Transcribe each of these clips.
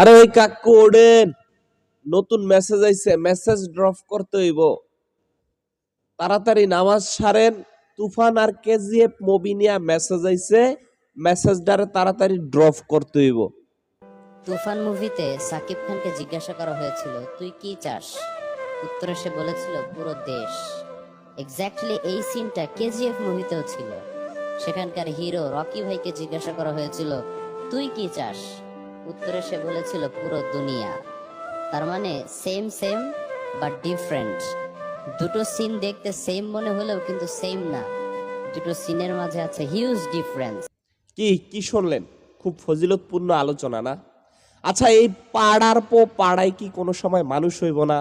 আরে ওই কাকু, ওডেন। নতুন মেসেজ আইছে মেসেজ ড্রপ করতে হইব। তাড়াতাড়ি নামাজ সারেন। তুফান আর কেজিএফ মুভি নিয়ে মেসেজ আইছে। মেসেজটারে তাড়াতাড়ি ড্রপ করতে হইব। তুফান মুভিতে সাকিব খানকে জিজ্ঞাসা করা হয়েছিল, তুই কি চাস? উত্তরে সে বলেছিল, পুরো দেশ। এক্স্যাক্টলি এই সিনটা কেজিএফ মুভিতেও ছিল। সেখানকার হিরো রকি ভাইকে জিজ্ঞাসা করা হয়েছিল, তুই কি চাস? উত্তরে সে বলেছিল, পুরো দুনিয়া। তার মানে সেম সেম বা ডিফারেন্ট দুটো সিন দেখতে সেম মনে হলেও কিন্তু সেম না। দুটো সিনের মাঝে আছে হিউজ ডিফারেন্স কি কি শুনলেন? খুব ফজিলতপূর্ণ আলোচনা না? আচ্ছা এই পাড়ার পো পাড়ায় কি কোনো সময় মানুষ হইব না?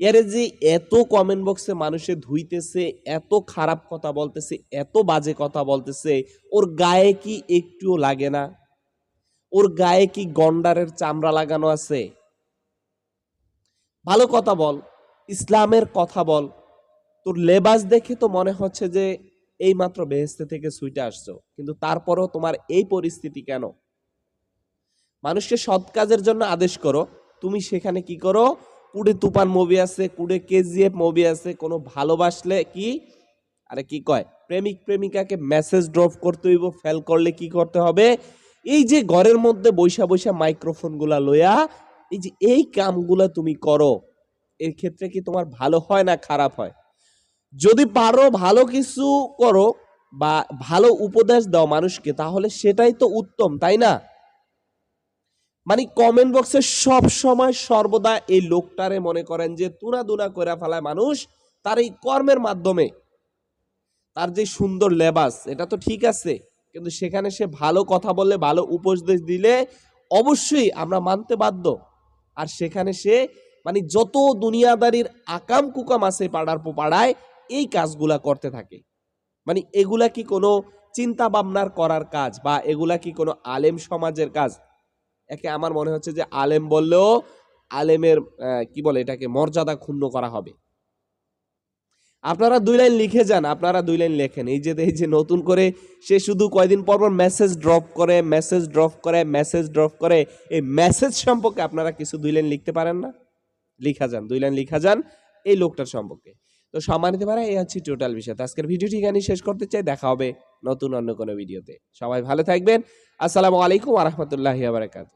এরে যে এত কমেন্ট বক্সে মানুষে ধুইতেছে, এত খারাপ কথা বলতেছে, এত বাজে কথা বলতেছে, ওর গায়ে কি একটুও লাগে না? ওর গায়ে কি গন্ডারের চামড়া লাগানো আছে? ভালো কথা বল, ইসলামের কথা বল। তোর লেবাস দেখে তো মনে হচ্ছে যে এই মাত্র বেহেস্তে থেকে সুইটে আসছো, কিন্তু তারপরও তোমার এই পরিস্থিতি কেন? মানুষকে সৎ কাজের জন্য আদেশ করো, তুমি সেখানে কি করো? কুড়ে তুফান মুভি আছে, কুড়ে কেজিএফ মুভি আছে, কোনো ভালোবাসলে কি? আরে কি কয়, প্রেমিক প্রেমিকাকে মেসেজ ড্রপ করতে হইব ফেল করলে কি করতে হবে? এই যে ঘরের মধ্যে বৈশা বৈশা মাইক্রোফোনগুলা লইয়া, এই যে এই কামগুলা তুমি করো, এর ক্ষেত্রে কি তোমার ভালো হয় না খারাপ হয়? যদি পারো ভালো কিছু করো বা ভালো উপদেশ দাও মানুষকে, তাহলে সেটাই তো উত্তম, তাই না? মানে কমেন্ট বক্সে সব সময় সর্বদা এই লোকটারে মনে করেন যে তুনা দুনা করে ফেলায় মানুষ, তার এই কর্মের মাধ্যমে। তার যে সুন্দর লেবাস, এটা তো ঠিক আছে। কিন্তু সেখানে সে ভালো কথা বললে, ভালো উপদেশ দিলে অবশ্যই আমরা মানতে বাধ্য। আর সেখানে সে মানে যত দুনিয়াদারির আকাম কুকাম আছে পাড়ার পাড়ায়, এই কাজগুলা করতে থাকে। মানে এগুলা কি কোনো চিন্তা ভাবনার করার কাজ বা এগুলা কি কোনো আলেম সমাজের কাজ? একে আমার মনে হচ্ছে যে আলেম বললেও আলেমের কি বলে এটাকে, মর্যাদা ক্ষুণ্ণ করা হবে। আপনারা দুই লাইন লিখে যান, আপনারা দুই লাইন লেখেন। এই যে এই যে নতুন করে সে শুধু কয়দিন পর পর মেসেজ ড্রপ করে মেসেজ ড্রপ করে মেসেজ ড্রপ করে, এই মেসেজ সম্পর্কে আপনারা কিছু দুই লাইন লিখতে পারেন না? লিখা যান, দুই লাইন লিখা যান এই লোকটার সম্পর্কে। তো সম্মানিত পারা এই হচ্ছে টোটাল বিষয়। তো আজকের ভিডিওটি এখানেই শেষ করতে চাই। দেখা হবে নতুন অন্য কোনো ভিডিওতে। সবাই ভালো থাকবেন। আসসালামু আলাইকুম আরহামতুল্লাহি আবরাকাত